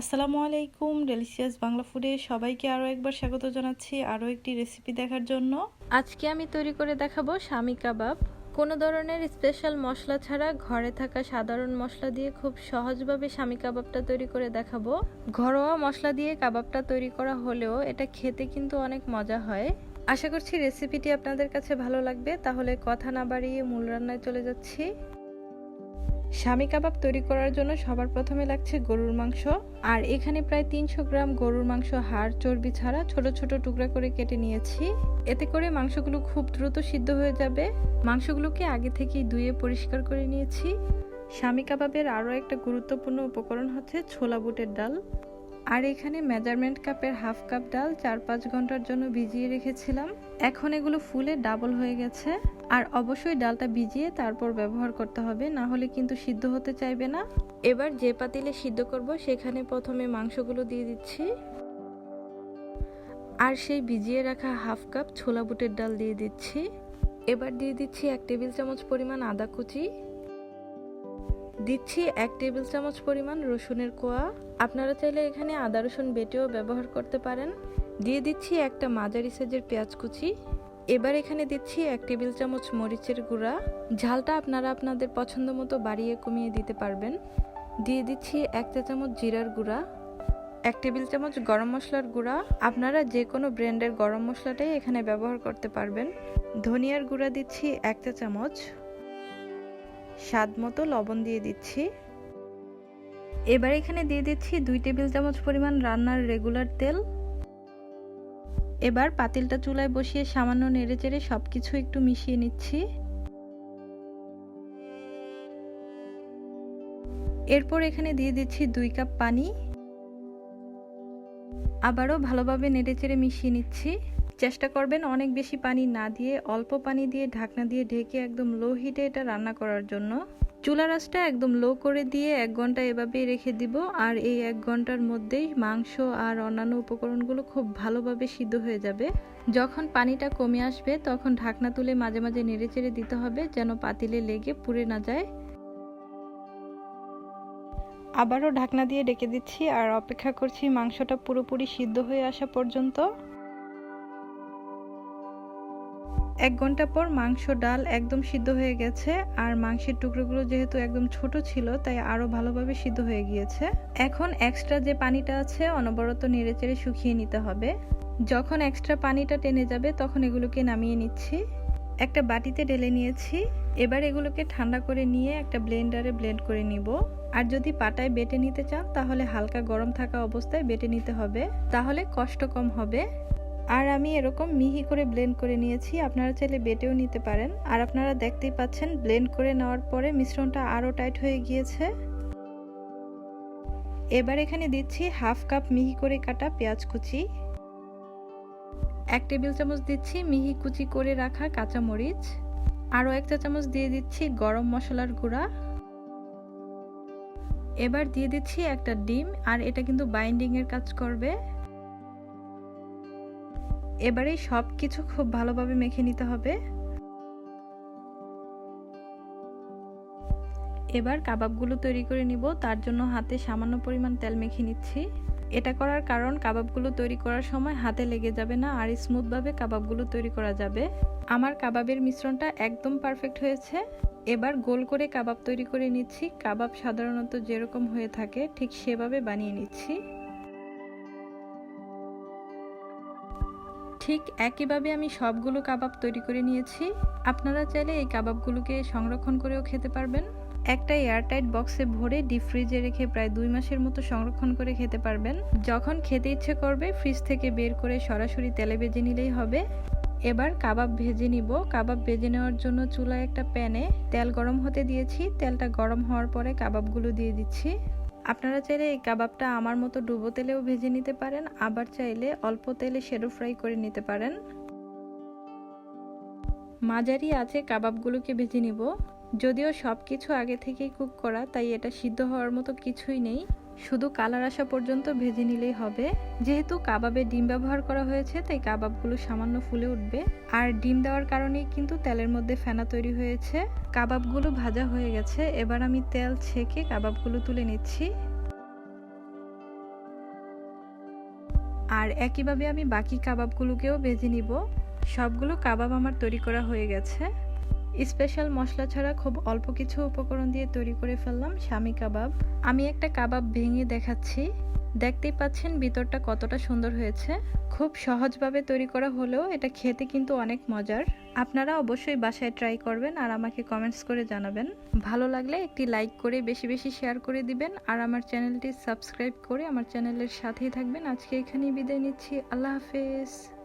আসসালামু আলাইকুম ডেলিশিয়াস বাংলা ফুডে সবাইকে আরও একবার স্বাগত জানাচ্ছি আরও একটি রেসিপি দেখার জন্য। আজকে আমি তৈরি করে দেখাবো স্বামী কাবাব। কোনো ধরনের স্পেশাল মশলা ছাড়া ঘরে থাকা সাধারণ মশলা দিয়ে খুব সহজভাবে স্বামী কাবাবটা তৈরি করে দেখাবো। ঘরোয়া মশলা দিয়ে কাবাবটা তৈরি করা হলেও এটা খেতে কিন্তু অনেক মজা হয়। আশা করছি রেসিপিটি আপনাদের কাছে ভালো লাগবে। তাহলে কথা না বাড়িয়ে মূল রান্নায় চলে যাচ্ছি। স্বামী কাবাব তৈরি করার জন্য সবার প্রথমে লাগছে গরুর মাংস। আর এখানে প্রায় তিনশো গ্রাম গরুর মাংস, হাড়, চর্বি ছাড়া ছোট ছোট টুকরা করে কেটে নিয়েছি। এতে করে মাংসগুলো খুব দ্রুত সিদ্ধ হয়ে যাবে। মাংসগুলোকে আগে থেকেই ধুয়ে পরিষ্কার করে নিয়েছি। স্বামী কাবাবের আরও একটা গুরুত্বপূর্ণ উপকরণ হচ্ছে ছোলা বুটের ডাল। আর এখানে মেজারমেন্ট কাপের হাফ কাপ ডাল চার পাঁচ ঘণ্টার জন্য ভিজিয়ে রেখেছিলাম। এখন এগুলো ফুলে ডাবল হয়ে গেছে। আর অবশ্যই ডালটা ভিজিয়ে তারপর ব্যবহার করতে হবে, না হলে কিন্তু সিদ্ধ হতে চাইবে না। এবার যে পাতিলে সিদ্ধ করব, সেখানে প্রথমে মাংসগুলো দিয়ে দিচ্ছি। আর সেই ভিজিয়ে রাখা হাফ কাপ ছোলা বুটের ডাল দিয়ে দিচ্ছি। এবার দিয়ে দিচ্ছি এক টেবিল চামচ পরিমাণ আদা কুচি। দিচ্ছি এক টেবিল চামচ পরিমাণ রসুনের কোয়া। আপনারা চাইলে এখানে আদা, রসুন বেটেও ব্যবহার করতে পারেন। দিয়ে দিচ্ছি একটা মাঝারি সাইজের পেঁয়াজ কুচি। এবার এখানে দিচ্ছি এক টেবিল চামচ মরিচের গুঁড়া। ঝালটা আপনারা আপনাদের পছন্দ মতো বাড়িয়ে কমিয়ে দিতে পারবেন। দিয়ে দিচ্ছি এক চা চামচ জিরার গুঁড়া, এক টেবিল চামচ গরম মশলার গুঁড়া। আপনারা যে কোনো ব্র্যান্ডের গরম মশলাটাই এখানে ব্যবহার করতে পারবেন। ধনিয়ার গুঁড়া দিচ্ছি এক চা চামচ। স্বাদ মতো লবণ দিয়ে দিচ্ছি। এবার এখানে দিয়ে দিচ্ছি দুই টেবিল চামচ পরিমাণ রান্নার রেগুলার তেল। এবার পাতিলটা চুলায় বসিয়ে সামান্য নেড়ে চেড়ে সব কিছু একটু মিশিয়ে নিচ্ছি। এরপর এখানে দিয়ে দিচ্ছি দুই কাপ পানি। আবারও ভালোভাবে নেড়ে চেড়ে মিশিয়ে নিচ্ছি। চেষ্টা করবেন অনেক বেশি পানি না দিয়ে, অল্প পানি দিয়ে ঢাকনা দিয়ে ঢেকে একদম লো হিটে এটা রান্না করার জন্য। চুলা রাসটা একদম লো করে দিয়ে এক ঘণ্টা এভাবেই রেখে দিব। আর এই এক ঘণ্টার মধ্যেই মাংস আর অন্যান্য উপকরণগুলো খুব ভালোভাবে সিদ্ধ হয়ে যাবে। যখন পানিটা কমে আসবে, তখন ঢাকনা তুলে মাঝে মাঝে নেড়ে চেড়ে দিতে হবে যেন পাতিলে লেগে পুড়ে না যায়। আবারও ঢাকনা দিয়ে ডেকে দিচ্ছি আর অপেক্ষা করছি মাংসটা পুরোপুরি সিদ্ধ হয়ে আসা পর্যন্ত। এক ঘণ্টা পর মাংস ডাল একদম সিদ্ধ হয়ে গেছে, আর মাংসের টুকরোগুলো যেহেতু একদম ছোট ছিল, তাই আরও ভালোভাবে সিদ্ধ হয়ে গিয়েছে। এখন এক্সট্রা যে পানিটা আছে, অনবরত নেড়েচেড়ে শুকিয়ে নিতে হবে। যখন এক্সট্রা পানিটা টেনে যাবে, তখন এগুলোকে নামিয়ে নিচ্ছি। একটা বাটিতে ঢেলে নিয়েছি। এবার এগুলোকে ঠান্ডা করে নিয়ে একটা ব্লেন্ডারে ব্লেন্ড করে নিব। আর যদি পাটায় বেটে নিতে চান, তাহলে হালকা গরম থাকা অবস্থায় বেটে নিতে হবে। তাহলে কষ্ট কম হবে। আর আমি এরকম মিহি করে ব্লেন্ড করে নিয়েছি। আপনারা চাইলে বেটেও নিতে পারেন। আর আপনারা দেখতেই পাচ্ছেন ব্লেন্ড করে নেওয়ার পরে মিশ্রণটা আরও টাইট হয়ে গিয়েছে। এবার এখানে দিচ্ছি হাফ কাপ মিহি করে কাটা পেঁয়াজ কুচি। এক টেবিল চামচ দিচ্ছি মিহি কুচি করে রাখা কাঁচা মরিচ আরও এক চা চামচ দিয়ে দিচ্ছি গরম মশলার গুঁড়া। এবার দিয়ে দিচ্ছি একটা ডিম, আর এটা কিন্তু বাইন্ডিংয়ের কাজ করবে। এবারে সব কিছু খুব ভালোভাবে মেখে নিতে হবে। এবার কাবাবগুলো তৈরি করে নিব, তার জন্য হাতে সামান্য পরিমাণ তেল মেখে নিচ্ছি। এটা করার কারণ কাবাবগুলো তৈরি করার সময় হাতে লেগে যাবে না আর স্মুথভাবে কাবাবগুলো তৈরি করা যাবে। আমার কাবাবের মিশ্রণটা একদম পারফেক্ট হয়েছে। এবার গোল করে কাবাব তৈরি করে নিচ্ছি। কাবাব সাধারণত যেরকম হয়ে থাকে, ঠিক সেভাবে বানিয়ে নিচ্ছি। ঠিক একইভাবে আমি সবগুলো কাবাব তৈরি করে নিয়েছি। আপনারা চাইলে এই কাবাবগুলোকে সংরক্ষণ করেও খেতে পারবেন। একটা এয়ারটাইট বক্সে ভরে ডিপ ফ্রিজে রেখে প্রায় দুই মাসের মতো সংরক্ষণ করে খেতে পারবেন। যখন খেতে ইচ্ছে করবে, ফ্রিজ থেকে বের করে সরাসরি তেলে ভেজে নিলেই হবে। এবার কাবাব ভেজে নিব। কাবাব ভেজে নেওয়ার জন্য চুলায় একটা প্যানে তেল গরম হতে দিয়েছি। তেলটা গরম হওয়ার পরে কাবাবগুলো দিয়ে দিচ্ছি। আপনারা চাইলে এই কাবাবটা আমার মতো ডুবো তেলেও ভেজে নিতে পারেন, আবার চাইলে অল্প তেলে সেরো ফ্রাই করে নিতে পারেন। মাঝারি আছে কাবাবগুলোকে ভেজে নিব। যদিও সব কিছু আগে থেকেই কুক করা, তাই এটা সিদ্ধ হওয়ার মতো কিছুই নেই। শুধু কালার আসা পর্যন্ত ভেজে নিলেই হবে। যেহেতু কাবাবে ডিম ব্যবহার করা হয়েছে, তাই কাবাবগুলো সামান্য ফুলে উঠবে। আর ডিম দেওয়ার কারণেই কিন্তু তেলের মধ্যে ফেনা তৈরি হয়েছে। কাবাবগুলো ভাজা হয়ে গেছে। এবার আমি তেল ছেঁকে কাবাবগুলো তুলে নিচ্ছি। আর একইভাবে আমি বাকি কাবাবগুলোকেও ভেজে নিব। সবগুলো কাবাব আমার তৈরি করা হয়ে গেছে। স্পেশাল মশলা ছাড়া খুব অল্প কিছু উপকরণ দিয়ে তৈরি করে ফেললাম স্বামী কাবাব। আমি একটা কাবাব ভেঙে দেখাচ্ছি। দেখতেই পাচ্ছেন ভিতরটা কতটা সুন্দর হয়েছে। খুব সহজভাবে তৈরি করা হলেও এটা খেতে কিন্তু অনেক মজার। আপনারা অবশ্যই বাসায় ট্রাই করবেন আর আমাকে কমেন্টস করে জানাবেন। ভালো লাগলে একটি লাইক করে বেশি বেশি শেয়ার করে দিবেন আর আমার চ্যানেলটি সাবস্ক্রাইব করে আমার চ্যানেলের সাথেই থাকবেন। আজকে এখানেই বিদায় নিচ্ছি। আল্লাহ হাফেজ।